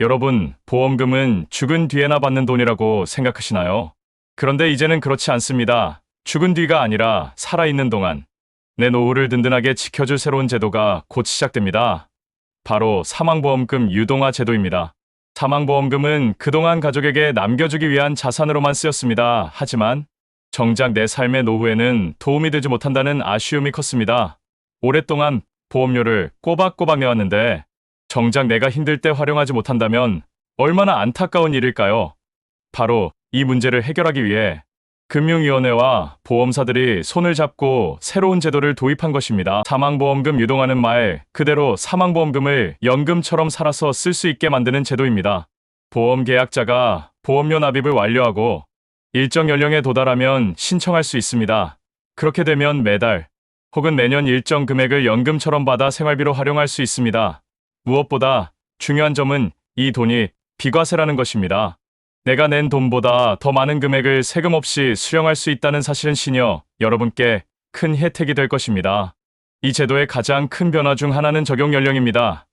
여러분, 보험금은 죽은 뒤에나 받는 돈이라고 생각하시나요? 그런데 이제는 그렇지 않습니다. 죽은 뒤가 아니라 살아있는 동안 내 노후를 든든하게 지켜줄 새로운 제도가 곧 시작됩니다. 바로 사망보험금 유동화 제도입니다. 사망보험금은 그동안 가족에게 남겨주기 위한 자산으로만 쓰였습니다. 하지만 정작 내 삶의 노후에는 도움이 되지 못한다는 아쉬움이 컸습니다. 오랫동안 보험료를 꼬박꼬박 내왔는데 정작 내가 힘들 때 활용하지 못한다면 얼마나 안타까운 일일까요? 바로 이 문제를 해결하기 위해 금융위원회와 보험사들이 손을 잡고 새로운 제도를 도입한 것입니다. 사망보험금 유동하는 말 그대로 사망보험금을 연금처럼 살아서 쓸 수 있게 만드는 제도입니다. 보험 계약자가 보험료 납입을 완료하고 일정 연령에 도달하면 신청할 수 있습니다. 그렇게 되면 매달 혹은 매년 일정 금액을 연금처럼 받아 생활비로 활용할 수 있습니다. 무엇보다 중요한 점은 이 돈이 비과세라는 것입니다. 내가 낸 돈보다 더 많은 금액을 세금 없이 수령할 수 있다는 사실은 시니어 여러분께 큰 혜택이 될 것입니다. 이 제도의 가장 큰 변화 중 하나는 적용 연령입니다.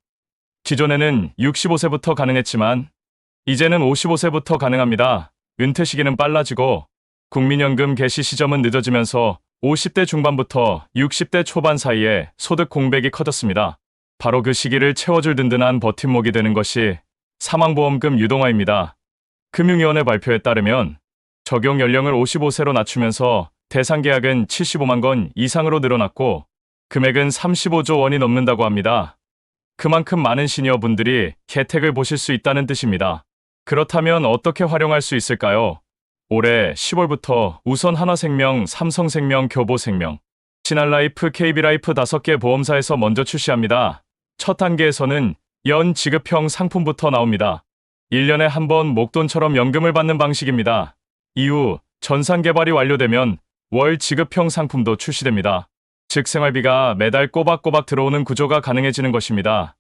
기존에는 65세부터 가능했지만 이제는 55세부터 가능합니다. 은퇴 시기는 빨라지고 국민연금 개시 시점은 늦어지면서 50대 중반부터 60대 초반 사이에 소득 공백이 커졌습니다. 바로 그 시기를 채워줄 든든한 버팀목이 되는 것이 사망보험금 유동화입니다. 금융위원회 발표에 따르면 적용 연령을 55세로 낮추면서 대상 계약은 75만 건 이상으로 늘어났고 금액은 35조 원이 넘는다고 합니다. 그만큼 많은 시니어 분들이 혜택을 보실 수 있다는 뜻입니다. 그렇다면 어떻게 활용할 수 있을까요? 올해 10월부터 우선 하나생명, 삼성생명, 교보생명, 신한라이프, KB라이프 5개 보험사에서 먼저 출시합니다. 첫 단계에서는 연 지급형 상품부터 나옵니다. 1년에 한 번 목돈처럼 연금을 받는 방식입니다. 이후 전산 개발이 완료되면 월 지급형 상품도 출시됩니다. 즉 생활비가 매달 꼬박꼬박 들어오는 구조가 가능해지는 것입니다.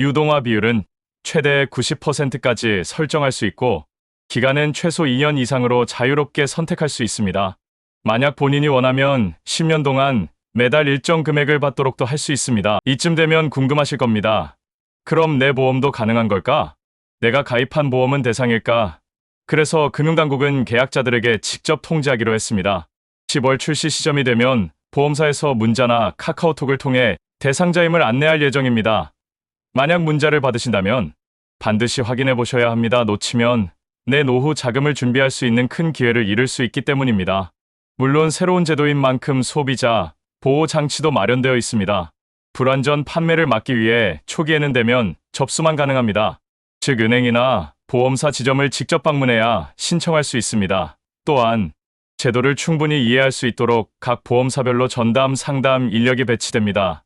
유동화 비율은 최대 90%까지 설정할 수 있고 기간은 최소 2년 이상으로 자유롭게 선택할 수 있습니다. 만약 본인이 원하면 10년 동안 매달 일정 금액을 받도록도 할 수 있습니다. 이쯤 되면 궁금하실 겁니다. 그럼 내 보험도 가능한 걸까? 내가 가입한 보험은 대상일까? 그래서 금융당국은 계약자들에게 직접 통지하기로 했습니다. 10월 출시 시점이 되면 보험사에서 문자나 카카오톡을 통해 대상자임을 안내할 예정입니다. 만약 문자를 받으신다면 반드시 확인해 보셔야 합니다. 놓치면 내 노후 자금을 준비할 수 있는 큰 기회를 잃을 수 있기 때문입니다. 물론 새로운 제도인 만큼 소비자 보호 장치도 마련되어 있습니다. 불완전 판매를 막기 위해 초기에는 되면 접수만 가능합니다. 즉 은행이나 보험사 지점을 직접 방문해야 신청할 수 있습니다. 또한 제도를 충분히 이해할 수 있도록 각 보험사별로 전담 상담 인력이 배치됩니다.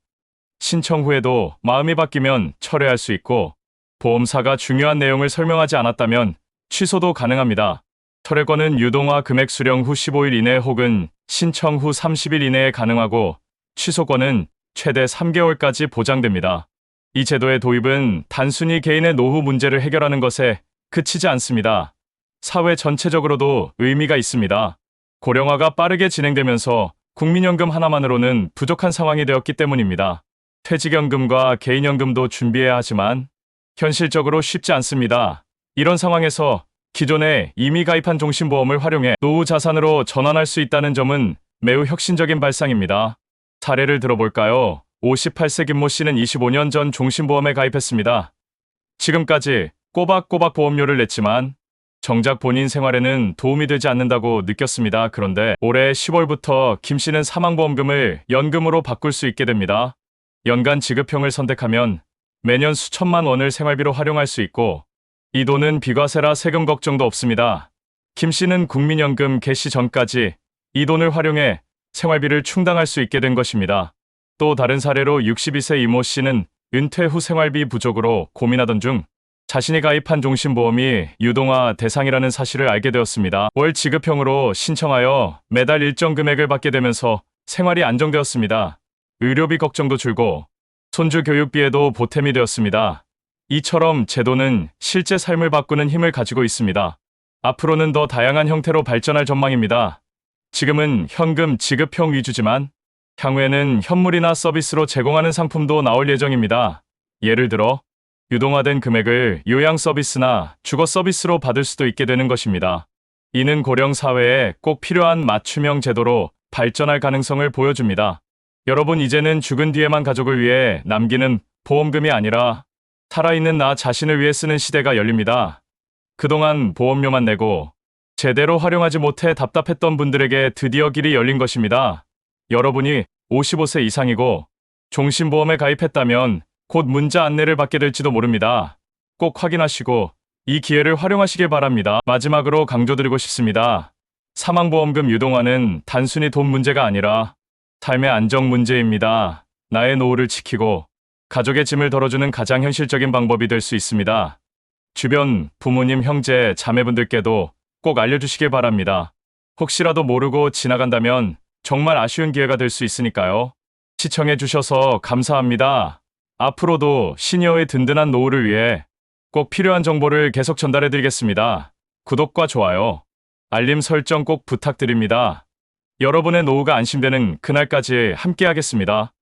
신청 후에도 마음이 바뀌면 철회할 수 있고 보험사가 중요한 내용을 설명하지 않았다면 취소도 가능합니다. 철회권은 유동화 금액 수령 후 15일 이내 혹은 신청 후 30일 이내에 가능하고 취소권은 최대 3개월까지 보장됩니다. 이 제도의 도입은 단순히 개인의 노후 문제를 해결하는 것에 그치지 않습니다. 사회 전체적으로도 의미가 있습니다. 고령화가 빠르게 진행되면서 국민연금 하나만으로는 부족한 상황이 되었기 때문입니다. 퇴직연금과 개인연금도 준비해야 하지만 현실적으로 쉽지 않습니다. 이런 상황에서 기존에 이미 가입한 종신보험을 활용해 노후 자산으로 전환할 수 있다는 점은 매우 혁신적인 발상입니다. 사례를 들어볼까요? 58세 김모 씨는 25년 전 종신보험에 가입했습니다. 지금까지 꼬박꼬박 보험료를 냈지만 정작 본인 생활에는 도움이 되지 않는다고 느꼈습니다. 그런데 올해 10월부터 김 씨는 사망보험금을 연금으로 바꿀 수 있게 됩니다. 연간 지급형을 선택하면 매년 수천만 원을 생활비로 활용할 수 있고 이 돈은 비과세라 세금 걱정도 없습니다. 김 씨는 국민연금 개시 전까지 이 돈을 활용해 생활비를 충당할 수 있게 된 것입니다. 또 다른 사례로 62세 이모 씨는 은퇴 후 생활비 부족으로 고민하던 중 자신이 가입한 종신보험이 유동화 대상이라는 사실을 알게 되었습니다. 월 지급형으로 신청하여 매달 일정 금액을 받게 되면서 생활이 안정되었습니다. 의료비 걱정도 줄고 손주 교육비에도 보탬이 되었습니다. 이처럼 제도는 실제 삶을 바꾸는 힘을 가지고 있습니다. 앞으로는 더 다양한 형태로 발전할 전망입니다. 지금은 현금 지급형 위주지만 향후에는 현물이나 서비스로 제공하는 상품도 나올 예정입니다. 예를 들어 유동화된 금액을 요양 서비스나 주거 서비스로 받을 수도 있게 되는 것입니다. 이는 고령 사회에 꼭 필요한 맞춤형 제도로 발전할 가능성을 보여줍니다. 여러분 이제는 죽은 뒤에만 가족을 위해 남기는 보험금이 아니라 살아있는 나 자신을 위해 쓰는 시대가 열립니다. 그동안 보험료만 내고 제대로 활용하지 못해 답답했던 분들에게 드디어 길이 열린 것입니다. 여러분이 55세 이상이고 종신보험에 가입했다면 곧 문자 안내를 받게 될지도 모릅니다. 꼭 확인하시고 이 기회를 활용하시길 바랍니다. 마지막으로 강조드리고 싶습니다. 사망보험금 유동화는 단순히 돈 문제가 아니라 삶의 안정 문제입니다. 나의 노후를 지키고 가족의 짐을 덜어주는 가장 현실적인 방법이 될 수 있습니다. 주변 부모님, 형제, 자매분들께도 꼭 알려주시길 바랍니다. 혹시라도 모르고 지나간다면 정말 아쉬운 기회가 될 수 있으니까요. 시청해 주셔서 감사합니다. 앞으로도 시니어의 든든한 노후를 위해 꼭 필요한 정보를 계속 전달해 드리겠습니다. 구독과 좋아요, 알림 설정 꼭 부탁드립니다. 여러분의 노후가 안심되는 그날까지 함께 하겠습니다.